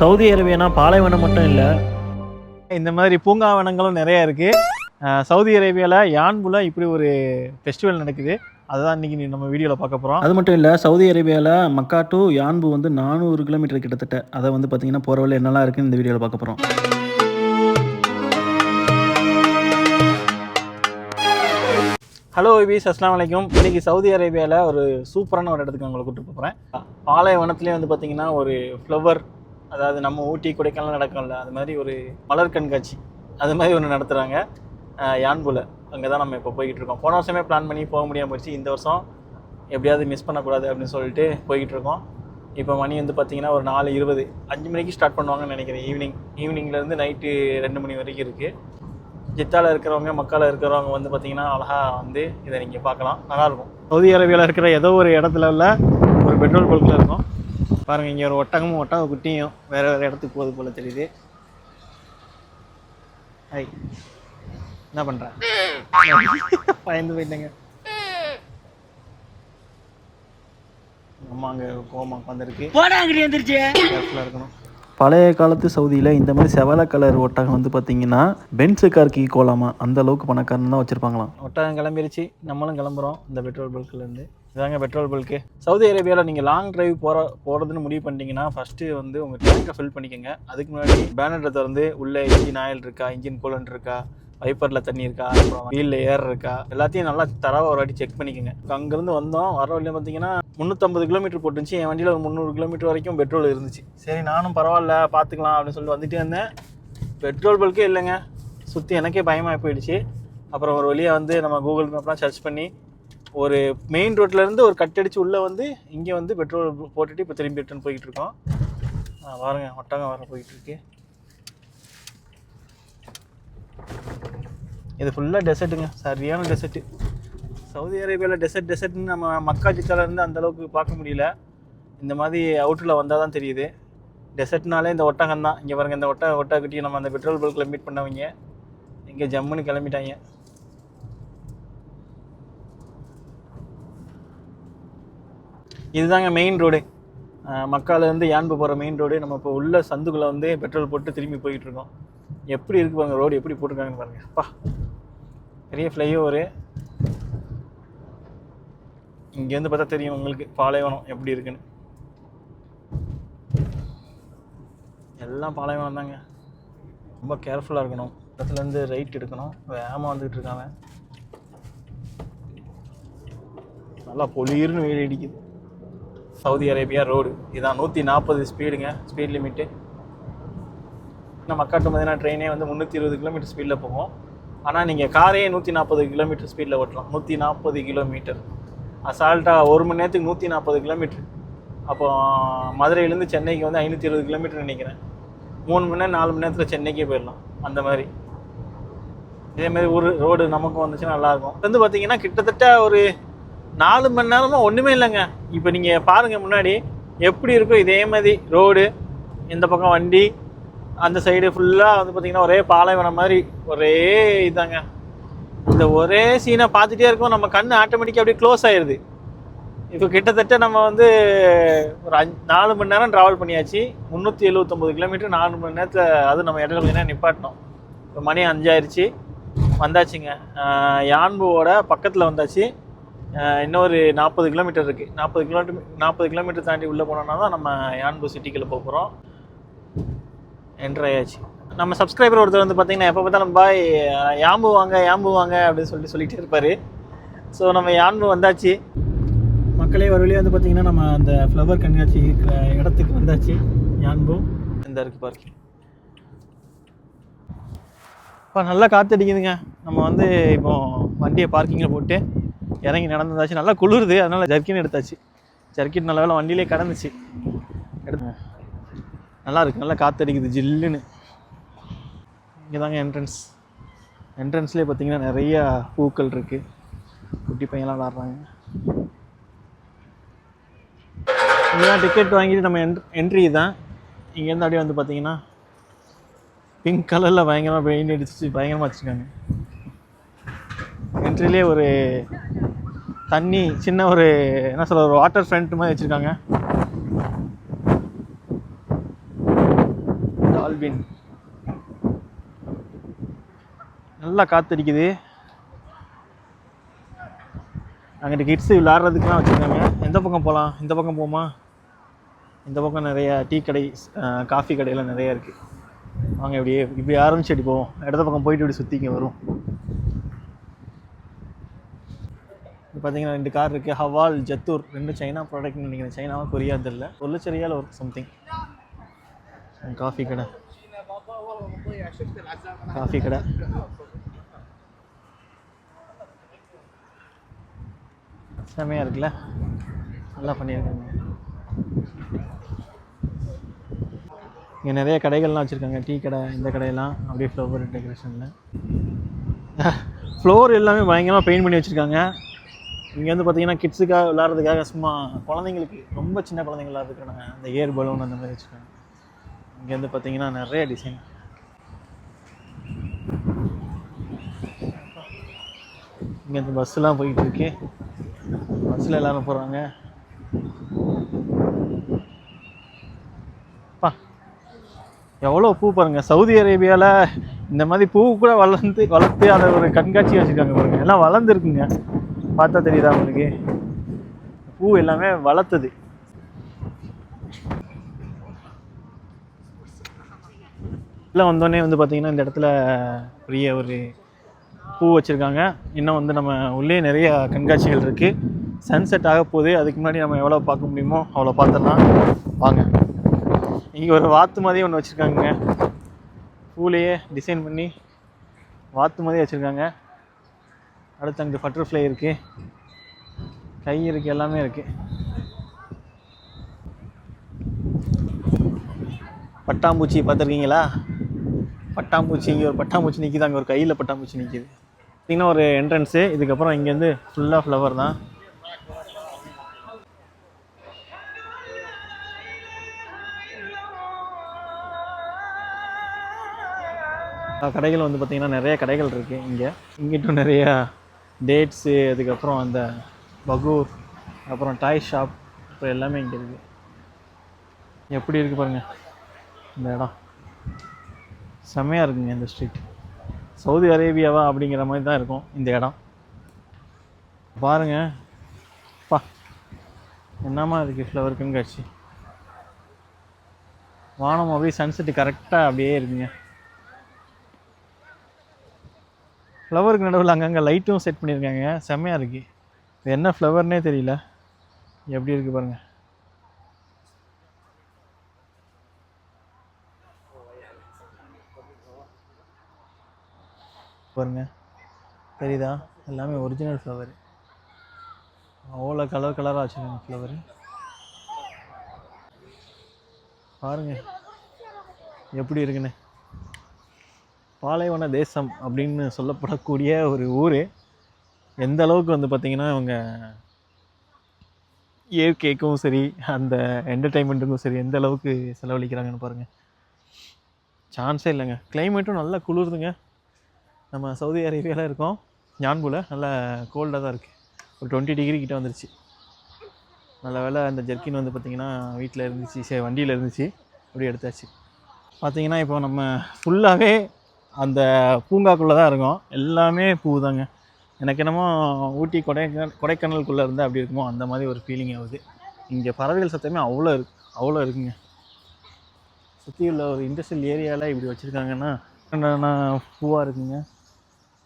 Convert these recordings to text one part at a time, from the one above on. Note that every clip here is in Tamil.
சவுதி அரேபியானா? பாலைவனம் மட்டும் இல்லை. இந்த மாதிரி பூங்காவனங்களும் நிறைய இருக்குது சவுதி அரேபியாவில் யான்புல இப்படி ஒரு ஃபெஸ்டிவல் நடக்குது. அதுதான் இன்னைக்கு நம்ம வீடியோவில் பார்க்க போகிறோம் அது மட்டும் இல்லை சவுதி அரேபியாவில் மக்கா டு யான்பு வந்து நானூறு கிலோமீட்டர் கிட்டத்தட்ட. அதை வந்து பார்த்தீங்கன்னா போகிற வழியில் என்னெல்லாம் இருக்குன்னு இந்த வீடியோவில் பார்க்க போகிறோம் ஹலோ விபிஸ் அஸ்லாம் வலைக்கும் இன்னைக்கு சவுதி அரேபியாவில் ஒரு சூப்பரான ஒரு இடத்துக்கு உங்களை கூப்பிட்டு போகிறேன் பாலைவனத்துலேயே வந்து பார்த்தீங்கன்னா ஒரு ஃப்ளவர் அதாவது நம்ம ஊட்டி கொடைக்கானல் நடக்கும்ல அது மாதிரி ஒரு மலர் கண்காட்சி அது மாதிரி ஒன்று நடத்துகிறாங்க யான்புல. அங்கே தான் நம்ம இப்போ போய்கிட்டு இருக்கோம். போன வருஷமே பிளான் பண்ணி போக முடியாமல் போச்சு. இந்த வருஷம் எப்படியாவது மிஸ் பண்ணக்கூடாது அப்படின்னு சொல்லிட்டு போய்கிட்டு இருக்கோம். இப்போ மணி வந்து பார்த்தீங்கன்னா ஒரு நாலு இருபது. அஞ்சு மணிக்கு ஸ்டார்ட் பண்ணுவாங்கன்னு நினைக்கிறேன். ஈவினிங் ஈவினிங்லேருந்து நைட்டு ரெண்டு மணி வரைக்கும் இருக்குது ஜித்தால இருக்கிறவங்க மக்கால இருக்கிறவங்க வந்து பார்த்தீங்கன்னா அழகாக வந்து இதை நீங்கள் பார்க்கலாம். நல்லாயிருக்கும் சவுதி அரேபியாவில் இருக்கிற ஏதோ ஒரு இடத்துல உள்ள ஒரு பெட்ரோல் பல்கில் இருக்கும். பாருங்கள் இங்கே ஒரு ஒட்டகமும் ஒட்டக குட்டியும் வேறு வேறு இடத்துக்கு போகுது போல் தெரியுது. ஐ என்ன பண்ணுறேன் பயந்து போயிட்டேங்க. அம்மா அங்கே கோமா உட்காந்துருக்கு. கேர்ஃபுல்லாக இருக்கணும். பழைய காலத்து சவுதியில் இந்த மாதிரி செவல கலர் ஒட்டகம் வந்து பார்த்தீங்கன்னா பென்ஸு கார்க்கு ஈக்குவலாமா அந்த அளவுக்கு பணக்காரன் தான் வச்சுருப்பாங்களாம். ஒட்டகம் கிளம்பிருச்சு. நம்மளும் கிளம்புறோம் இந்த பெட்ரோல் பல்க்லேருந்து இதாங்க பெட்ரோல் பல்க்கு சவுதி அரேபியாவில் நீங்கள் லாங் டிரைவ் போகிற போகிறதுன்னு முடிவு பண்ணிட்டீங்கன்னா ஃபஸ்ட்டு வந்து உங்கள் டேங்கை ஃபில் பண்ணிக்கோங்க. அதுக்கு முன்னாடி பேனட்டை திறந்து உள்ளே இன்ஜின் ஆயில் இருக்கா இன்ஜின் கூலண்ட் இருக்கா வைப்பரில் தண்ணி இருக்கா அப்புறம் வீலில் ஏர் இருக்கா எல்லாத்தையும் நல்லா தரவாக ஒரு வாட்டி செக் பண்ணிக்கோங்க. அங்கேருந்து வந்தோம் வர வழியில் பார்த்தீங்கன்னா முந்நூற்றம்பது கிலோமீட்டர் போட்டுருந்துச்சு. என் வண்டியில் ஒரு முந்நூறு கிலோமீட்டர் வரைக்கும் பெட்ரோல் இருந்துச்சு. சரி நானும் பரவாயில்ல பார்த்துக்கலாம் அப்படின்னு சொல்லி வந்துட்டே இருந்தேன். பெட்ரோல் பல்க்கே இல்லைங்க. சுற்றி எனக்கே பயமாக போயிடுச்சு அப்புறம் ஒரு வழியாக வந்து நம்ம கூகுள் மேப்லாம் சர்ச் பண்ணி ஒரு மெயின் ரோட்லேருந்து ஒரு கட் அடிச்சு உள்ளே வந்து இங்கே வந்து பெட்ரோல் போட்டுட்டு இப்போ திரும்பி ரிட்டர்ன் போய்கிட்டு இருக்கோம். பாருங்க ஒட்டகம் வர போயிட்டு இருக்கு. இது ஃபுல்லாக டெசர்ட்டுங்க சரியான டெசர்ட்டு சவுதி அரேபியாவில் டெசர்ட் டெசர்ட்னு நம்ம மக்கா ஜித்தால இருந்து அந்த அளவுக்கு பார்க்க முடியல. இந்த மாதிரி அவுட்டரில் வந்தால் தான் தெரியுது. டெசர்ட்னாலே இந்த ஒட்டகம் தான் இங்கே பாருங்க இந்த ஒட்டக ஒட்டகட்டியை நம்ம அந்த பெட்ரோல் பல்கில் மீட் பண்ணவங்க. இங்கே ஜம்முன்னு கிளம்பிட்டாங்க. இதுதாங்க மெயின் ரோடு மக்காலேருந்து யான்பு போகிற மெயின் ரோடு நம்ம இப்போ உள்ள சந்துக்குள்ளே வந்து பெட்ரோல் போட்டு திரும்பி போயிட்டுருக்கோம். எப்படி இருக்கு பாருங்க ரோடு எப்படி போட்டிருக்காங்கன்னு பாருங்க. அப்பா பெரிய ஃப்ளைஓவரு இங்கேருந்து பார்த்தா தெரியும் உங்களுக்கு பாலைவனம் எப்படி இருக்குன்னு. எல்லாம் பாலைவனம் தாங்க. ரொம்ப கேர்ஃபுல்லாக இருக்கணும். இடத்துலேருந்து ரைட் எடுக்கணும். வேகமாக வந்துக்கிட்டு இருக்காங்க நல்லா பொலிர்னு வெயில் அடிக்குது. சவுதி அரேபியா ரோடு இதுதான் நூற்றி நாற்பது ஸ்பீடுங்க ஸ்பீட் லிமிட்டு நம்ம மக்காட்டு மதினா ட்ரெயினே வந்து முந்நூற்றி இருபது கிலோமீட்டர் ஸ்பீடில் போகும். ஆனால் நீங்கள் காரையே நூற்றி நாற்பது கிலோமீட்டர் ஸ்பீடில் ஓட்டலாம் நூற்றி நாற்பது கிலோமீட்டர் அசால்ட்டாக ஒரு மணி நேரத்துக்கு நூற்றி நாற்பது கிலோமீட்டர் அப்போ மதுரையிலேருந்து சென்னைக்கு வந்து ஐநூற்றி இருபது கிலோமீட்டர் நினைக்கிறேன். மூணு மணி நேரம் நாலு மணி நேரத்தில் சென்னைக்கே போயிடலாம். அந்த மாதிரி. இதேமாதிரி ஒரு ரோடு நமக்கும் வந்துச்சுன்னா நல்லாயிருக்கும் வந்து பார்த்தீங்கன்னா கிட்டத்தட்ட ஒரு நாலு மணி நேரமாக ஒன்றுமே இல்லைங்க. இப்போ நீங்கள் பாருங்கள் முன்னாடி எப்படி இருக்கும் இதே மாதிரி ரோடு இந்த பக்கம் வண்டி அந்த சைடு ஃபுல்லாக வந்து பார்த்திங்கன்னா ஒரே பாலைவனம் மாதிரி ஒரே இதாங்க. இந்த ஒரே சீனை பார்த்துட்டே இருக்கோம் நம்ம கண் ஆட்டோமேட்டிக்காக அப்படியே க்ளோஸ் ஆயிடுது இப்போ கிட்டத்தட்ட நம்ம வந்து ஒரு அஞ்சு நாலு மணி நேரம் ட்ராவல் பண்ணியாச்சு. முந்நூற்றி எழுபத்தொம்போது கிலோமீட்டர் நாலு மணி நேரத்தில் அது நம்ம இடையில கொஞ்சம் நேரம் நிப்பாட்டினோம். இப்போ மணி அஞ்சாயிருச்சு. வந்தாச்சுங்க. யான்புவோட பக்கத்தில் வந்தாச்சு. இன்னொரு நாற்பது கிலோமீட்டர் இருக்குது நாற்பது கிலோமீட்டர் நாற்பது கிலோமீட்டர் தாண்டி உள்ளே போனோம்னா தான் நம்ம யான்பு சிட்டிக்குள்ளே போக போகிறோம் என்ட்ரு ஆயாச்சு நம்ம சப்ஸ்கிரைபர் ஒருத்தர் வந்து பார்த்தீங்கன்னா எப்போ பார்த்தாலும் பாய் யாம்பு வாங்க யாம்பு வாங்க அப்படின்னு சொல்லி சொல்லிகிட்டே இருப்பார். ஸோ நம்ம யான்பு வந்தாச்சு. மக்களே ஒரு வழியாக வந்து பார்த்திங்கன்னா நம்ம அந்த ஃப்ளவர் கண்காட்சி இருக்கிற இடத்துக்கு வந்தாச்சு. யான்பு. இந்த இருக்குது பார்க்கிங் இப்போ நல்லா காற்று அடிக்குதுங்க நம்ம வந்து இப்போ வண்டியை பார்க்கிங்கில் போட்டு இறங்கி நடந்துதாச்சு. நல்லா குளிருது அதனால் ஜர்க்கின் எடுத்தாச்சு. ஜர்க்கின் நல்ல வேலை வண்டியிலே கடந்துச்சு. எடுத்து நல்லா இருக்குது நல்லா காற்றடிக்குது ஜில்லுன்னு. இங்கே தாங்க என்ட்ரன்ஸ் என்ட்ரன்ஸ்லேயே பார்த்தீங்கன்னா நிறையா பூக்கள் இருக்குது குட்டி பையன்லாம் விளாட்றாங்க. இங்கெல்லாம் டிக்கெட் வாங்கிட்டு நம்ம என் என்ட்ரி தான். இங்கேருந்து அப்படியே வந்து பார்த்தீங்கன்னா பிங்க் கலரில் பயங்கரமாக பெயிண்ட் அடிச்சு பயங்கரமாக வச்சுருக்காங்க. என்ட்ரிலே ஒரு தண்ணி சின்ன ஒரு என்ன சொல்ல ஒரு வாட்டர் ஃப்ரண்ட் மாதிரி வச்சுருக்காங்க. டால்பின் நல்லா காத்தடிக்குது அங்கிட்ட கிட்ஸு விளாட்றதுக்குலாம் வச்சுருக்காங்க. எந்த பக்கம் போகலாம் இந்த பக்கம் போமா இந்த பக்கம் நிறைய டீ கடை காஃபி கடையெல்லாம் நிறைய இருக்குது வாங்க இப்படியே இப்படி ஆரம்பிச்சு அப்படி போவோம். இடத்த பக்கம் போயிட்டு இப்படி சுற்றி வரும். இப்போ பார்த்தீங்கன்னா ரெண்டு கார் இருக்குது ஹவால் ஜத்தூர். ரெண்டு சைனா ப்ராடக்ட்னு நினைக்கிறேன். சைனாவாக கொரியா தெரியல ஒரு லட்ச ரியால் ஒரு சம்திங் காஃபி கடை. காஃபி கடை. செமையாக இருக்குல்ல? நல்லா பண்ணியிருக்காங்க. இங்கே நிறைய கடைகள்லாம் வச்சுருக்காங்க. டீ கடை இந்த கடையெல்லாம். அப்படியே ஃப்ளவர் டெக்கரேஷனில் ஃப்ளோர் எல்லாமே பயங்கரமாக பெயிண்ட் பண்ணி வச்சுருக்காங்க. இங்கே வந்து பார்த்தீங்கன்னா கிட்ஸுக்காக விளாட்றதுக்காக சும்மா குழந்தைங்களுக்கு ரொம்ப சின்ன குழந்தைங்க விளாட்றதுக்கான அந்த ஏர் பலூன் அந்த மாதிரி வச்சுருக்காங்க இங்கே வந்து பார்த்தீங்கன்னா நிறைய டிசைன் இங்கே இந்த பஸ்ஸெலாம் போயிட்டு இருக்கு. பஸ்ஸில் எல்லாரும் போகிறாங்க பா எவ்வளோ பூ பாருங்கள் சவுதி அரேபியாவில் இந்த மாதிரி பூ கூட வளர்ந்து வளர்த்து அதை ஒரு கண்காட்சி வச்சுருக்காங்க பாருங்கள் எல்லாம் வளர்ந்துருக்குங்க. பார்த்தா தெரியுதா உங்களுக்கு? பூ எல்லாமே வளர்த்தது. எல்லாம் வந்தோடனே வந்து பார்த்தீங்கன்னா இந்த இடத்துல பெரிய ஒரு பூ வச்சுருக்காங்க. இன்னும் வந்து நம்ம உள்ளே நிறைய கண்காட்சிகள் இருக்குது சன்செட் ஆக போகுது. அதுக்கு முன்னாடி நம்ம எவ்வளோ பார்க்க முடியுமோ அவ்வளோ பார்த்துடலாம். வாங்க. இங்கே ஒரு வாத்து மாதிரி ஒன்று வச்சுருக்காங்க பூலையே டிசைன் பண்ணி வாத்து மாதிரி வச்சுருக்காங்க. அடுத்து அங்கே பட்டர்ஃப்ளை இருக்குது கை இருக்குது எல்லாமே இருக்குது பட்டாம்பூச்சி பார்த்துருக்கீங்களா? பட்டாம்பூச்சி இங்கே ஒரு பட்டாம்பூச்சி நிற்கிது அங்கே ஒரு கையில் பட்டாம்பூச்சி நிற்கிது பார்த்திங்கன்னா ஒரு என்ட்ரன்ஸு இதுக்கப்புறம் இங்கேருந்து ஃபுல்லாக ஃப்ளவர் தான். கடைகள் வந்து பார்த்திங்கன்னா நிறைய கடைகள் இருக்குது இங்கே. இங்கிட்டும் நிறையா டேட்ஸு அதுக்கப்புறம் அந்த பகூர் அப்புறம் டாய் ஷாப் அப்புறம் எல்லாமே இங்கே இருக்குது எப்படி இருக்குது பாருங்கள் இந்த இடம். செம்மையாக இருக்குங்க இந்த ஸ்ட்ரீட் சவுதி அரேபியாவா அப்படிங்கிற மாதிரி தான் இருக்கும் இந்த இடம். பாருங்கள் பா. என்னமா இருக்குது ஃப்ளவர் கண்காட்சி வானம் அப்படியே சன்செட்டு கரெக்டாக அப்படியே இருக்குங்க. ஃப்ளவருக்கு நடுவில் அங்கங்கே லைட்டும் செட் பண்ணியிருக்காங்க செம்மையாக இருக்குது இது என்ன ஃப்ளவர்னே தெரியல. எப்படி இருக்குது பாருங்கள் பாருங்க. தெரியுதா? எல்லாமே ஒரிஜினல் ஃப்ளவர் அவ்வளோ கலர் கலராக வச்சுருக்காங்க ஃப்ளவர் பாருங்கள் எப்படி இருக்குன்னு. பாலைவன தேசம் அப்படின்னு சொல்லப்படக்கூடிய ஒரு ஊர். எந்த அளவுக்கு வந்து பார்த்திங்கன்னா அவங்க இயற்கைக்கும் சரி அந்த என்டர்டைன்மெண்ட்டுக்கும் சரி எந்த அளவுக்கு செலவழிக்கிறாங்கன்னு பாருங்கள் சான்ஸே இல்லைங்க. கிளைமேட்டும் நல்லா குளிருதுங்க. நம்ம சவுதி அரேபியாவில் இருக்கோம். ஞான்பூல நல்லா கோல்டாக தான் இருக்குது ஒரு டுவெண்ட்டி டிகிரி கிட்ட வந்துருச்சு. நல்ல வேலை அந்த ஜெர்க்கின் வந்து பார்த்திங்கன்னா வீட்டில் இருந்துச்சு சரி வண்டியில் இருந்துச்சு. அப்படி எடுத்தாச்சு. பார்த்தீங்கன்னா இப்போ நம்ம ஃபுல்லாகவே அந்த பூங்காக்குள்ளே தான் இருக்கும். எல்லாமே பூ தாங்க எனக்கு என்னமோ ஊட்டி கொடைக்கானல் கொடைக்கானலுக்குள்ளே இருந்தால் அப்படி இருக்குமோ அந்த மாதிரி ஒரு ஃபீலிங் ஆகுது. இங்கே பறவைகள் சத்தமே அவ்வளோ இருக்கு அவ்வளோ இருக்குங்க. சுற்றி உள்ள ஒரு இண்டஸ்ட்ரியல் ஏரியாவில் இப்படி வச்சுருக்காங்கன்னா என்னென்ன பூவாக இருக்குங்க.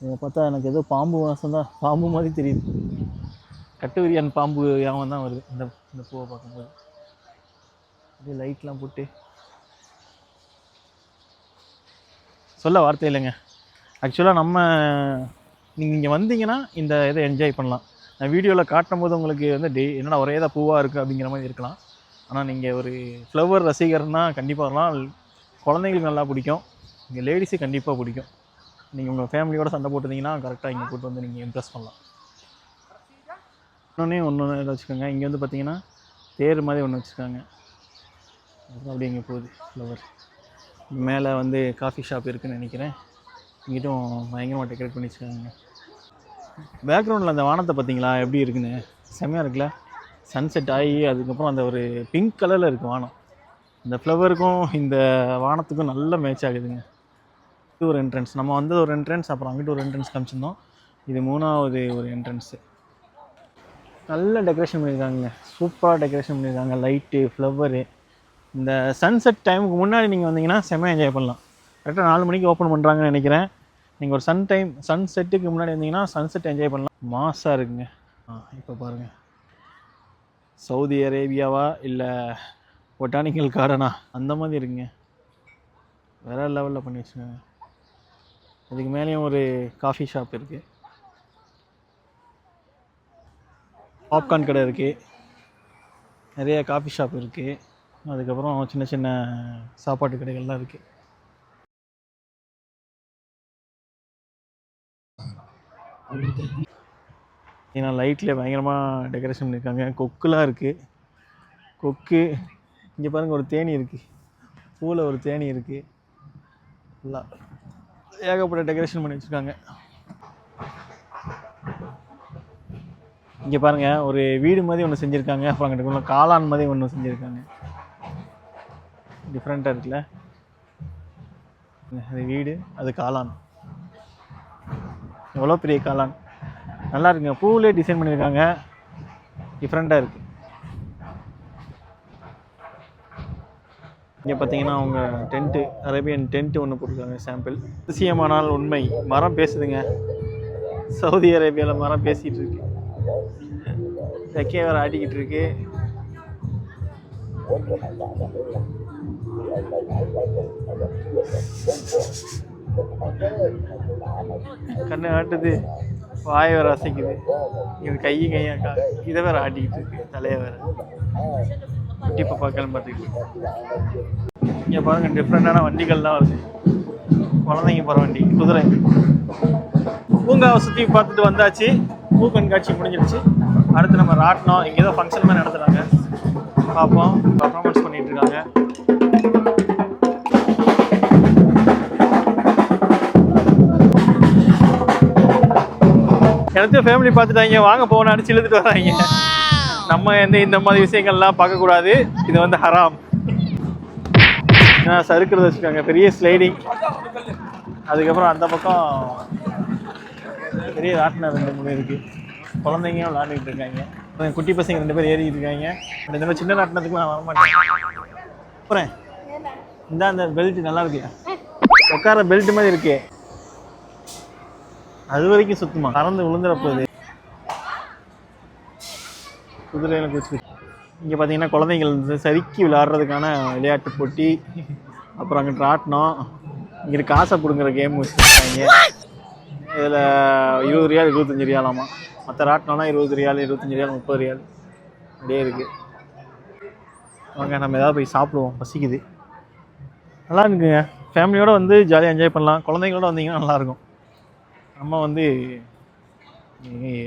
இதை பார்த்தா எனக்கு ஏதோ பாம்பு வாசம் தான் பாம்பு மாதிரி தெரியுது. கட்டுவிரியான் பாம்பு யாவம் தான் வருது இந்த இந்த பூவை பார்க்கும்போது. அப்படியே லைட்லாம் போட்டு சொல்ல வார்த்தை இல்லைங்க. ஆக்சுவலாக நம்ம நீங்கள் இங்கே வந்தீங்கன்னா இந்த இதை என்ஜாய் பண்ணலாம். நான் வீடியோவில் காட்டும் போது உங்களுக்கு வந்து டே என்னடா ஒரே தான் பூவாக இருக்குது அப்படிங்கிற மாதிரி இருக்கலாம். ஆனால் நீங்கள் ஒரு ஃப்ளவர் ரசிகர்னா கண்டிப்பாக வரலாம். குழந்தைங்களுக்கு நல்லா பிடிக்கும். இங்கே லேடிஸு கண்டிப்பாக பிடிக்கும். நீங்கள் உங்கள் ஃபேமிலியோட சண்டை போட்டுருந்தீங்கன்னா கரெக்டாக இங்கே கூட்டு வந்து நீங்கள் இம்ப்ரெஸ் பண்ணலாம். இன்னொன்னே ஒன்று ஒன்று வச்சுக்கோங்க. இங்கே வந்து பார்த்தீங்கன்னா தேர் மாதிரி ஒன்று வச்சுருக்காங்க அப்புறம் அப்படியே இங்கே போகுது ஃப்ளவர் மேலே வந்து காஃபி ஷாப் இருக்குன்னு நினைக்கிறேன். இங்கிட்டும் பயங்கரமாக டெக்கரேட் பண்ணி வச்சுருக்காங்க பேக்ரவுண்டில் அந்த வானத்தை பார்த்தீங்களா? எப்படி இருக்குன்னு? செம்மையாக இருக்குல்ல? சன்செட் ஆகி அதுக்கப்புறம் அந்த ஒரு பிங்க் கலரில் இருக்குது வானம். இந்த ஃப்ளவருக்கும் இந்த வானத்துக்கும் நல்ல மேட்ச் ஆகுதுங்க. இது ஒரு என்ட்ரன்ஸ் நம்ம வந்தது ஒரு என்ட்ரன்ஸ் அப்புறம் அங்கிட்டு ஒரு என்ட்ரன்ஸ் காமிச்சிருந்தோம். இது மூணாவது ஒரு என்ட்ரன்ஸு நல்ல டெக்கரேஷன் பண்ணியிருக்காங்க சூப்பராக டெக்கரேஷன் பண்ணியிருக்காங்க. லைட்டு ஃப்ளவரு இந்த சன்செட் டைமுக்கு முன்னாடி நீங்கள் வந்தீங்கன்னா செம்ம என்ஜாய் பண்ணலாம். கரெக்டாக நாலு மணிக்கு ஓப்பன் பண்ணுறாங்கன்னு நினைக்கிறேன். நீங்கள் ஒரு சன் டைம் சன் செட்டுக்கு முன்னாடி வந்தீங்கன்னா சன்செட் என்ஜாய் பண்ணலாம். மாசாக இருக்குங்க. ஆ இப்போ பாருங்கள் சவுதி அரேபியாவா இல்லை பொட்டானிக்கல் கார்டனா அந்த மாதிரி இருக்குங்க. வேறு லெவலில் பண்ணி வச்சுருக்காங்க இதுக்கு மேலேயும் ஒரு காஃபி ஷாப் இருக்குது பாப்கார்ன் கடை இருக்குது நிறைய காஃபி ஷாப் இருக்குது அதுக்கப்புறம் சின்ன சின்ன சாப்பாட்டு கடைகள்லாம் இருக்குது ஏன்னா லைட்டில் பயங்கரமாக டெக்கரேஷன் பண்ணியிருக்காங்க கொக்குலாம் இருக்குது கொக்கு இங்கே பாருங்கள் ஒரு தேனி இருக்குது பூவில் ஒரு தேனி இருக்குது எல்லாம் ஏகப்பட்ட டெக்கரேஷன் பண்ணி வச்சுருக்காங்க. இங்கே பாருங்கள் ஒரு வீடு மாதிரி ஒன்று செஞ்சுருக்காங்க. அப்புறம் அங்கிட்ட காளான் மாதிரி ஒன்று செஞ்சுருக்காங்க. டிஃப்ரெண்ட்டாக இருக்குல்ல அது வீடு அது காளான். எவ்வளோ பெரிய காளான்? நல்லா இருக்குங்க. பூவிலே டிசைன் பண்ணியிருக்காங்க டிஃப்ரெண்ட்டாக இருக்குது இங்கே பார்த்தீங்கன்னா அவங்க டென்ட்டு அரேபியன் டென்ட்டு ஒன்று போட்டிருக்காங்க சாம்பிள் அதிசயமானால் உண்மை. மரம் பேசுதுங்க. சவுதி அரேபியாவில் மரம் பேசிகிட்டு இருக்கு. ரெக்கையை வேறு ஆட்டிக்கிட்டு இருக்கு. கண்ணு ஆட்டுது வாய் வேற அசைக்குது. இது கையும் கையாக்கா கா இதை வேற ஆட்டிக்கிட்டு இருக்கு. தலையை வேற. குட்டி பாப்பாக்கள் பார்த்துக்கிட்டு இங்கே பாருங்க டிஃப்ரெண்டான வண்டிகள்லாம் வருது. குழந்தைங்க போகிற வண்டி. குதிரை. பூங்காவை சுற்றி பார்த்துட்டு வந்தாச்சு. பூ கண்காட்சி முடிஞ்சிருச்சு. அடுத்து நம்ம ராட்டினம். இங்கே ஏதோ ஃபங்க்ஷன் மாதிரி நடத்துகிறாங்க பார்ப்போம். பர்ஃபார்மன்ஸ் பண்ணிகிட்டு இருக்காங்க. எனக்கு ஃபேமிலி பார்த்துட்டாங்க. வாங்க போகணும் அடிச்சு இழுத்துட்டு வராங்க. நம்ம எந்த இந்த மாதிரி விஷயங்கள்லாம் பார்க்கக்கூடாது. இது வந்து ஹராம். ஏன்னா சறுக்கிறது வச்சுருக்காங்க பெரிய ஸ்லைடிங் அதுக்கப்புறம் அந்த பக்கம் பெரிய ராட்டினம் ரெண்டு மூணு இருக்குது குழந்தைங்க விளாண்டுக்கிட்டு இருக்காங்க. குட்டி பசங்க ரெண்டு பேர் ஏறிக்கிட்டு இருக்காங்க. இந்த மாதிரி சின்ன ராட்டினத்துக்கு நான் வரமாட்டேன். அப்புறம் இந்த அந்த பெல்ட் நல்லா இருக்கு. உட்கார பெல்ட் மாதிரி இருக்கே. அது வரைக்கும் சுத்தமா? கறந்து விழுந்துற போகுது குதிரையில குச்சி இங்கே பார்த்தீங்கன்னா குழந்தைங்கள் வந்து சறுக்கி விளையாடுறதுக்கான விளையாட்டு போட்டி. அப்புறம் அங்கிட்டு ராட்டினம் இங்கிட்டு காசை பிடுங்குற கேம் வச்சுருக்காங்க. இதில் இருபது ரியால் இருபத்தஞ்சி ரியாலாமா மற்ற ராட்டினம்னா இருபது ரியால் இருபத்தஞ்சி ரியால் முப்பது ரியால் அப்படியே இருக்குது வாங்க நம்ம ஏதாவது போய் சாப்பிடுவோம். பசிக்குது. நல்லா இருக்குங்க. ஃபேமிலியோடு வந்து ஜாலியாக என்ஜாய் பண்ணலாம். குழந்தைங்களோட வந்தீங்கன்னா நல்லாயிருக்கும் நம்ம வந்து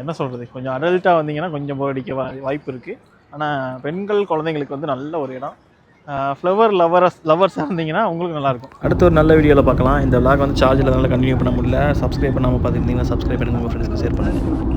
என்ன சொல்கிறது கொஞ்சம் அடல்ட்டாக வந்தீங்கன்னா கொஞ்சம் போர் அடிக்க வாய்ப்பு இருக்குது ஆனால் பெண்கள் குழந்தைங்களுக்கு வந்து நல்ல ஒரு இடம். ஃப்ளவர் லவரஸ் லவர்ஸாக இருந்தீங்கன்னா உங்களுக்கு நல்லாயிருக்கும். அடுத்த ஒரு நல்ல வீடியோவில் பார்க்கலாம். இந்த விளாக் வந்து சார்ஜில் அதனால் கண்டினியூ பண்ண முடியல. சப்ஸ்கிரைப் பண்ணாமல் பார்த்துருந்தீங்கன்னா சப்ஸ்கிரைப் பண்ணுங்க. உங்கள் ஃப்ரெண்ட்ஸ்க்கு ஷேர் பண்ணுங்கள்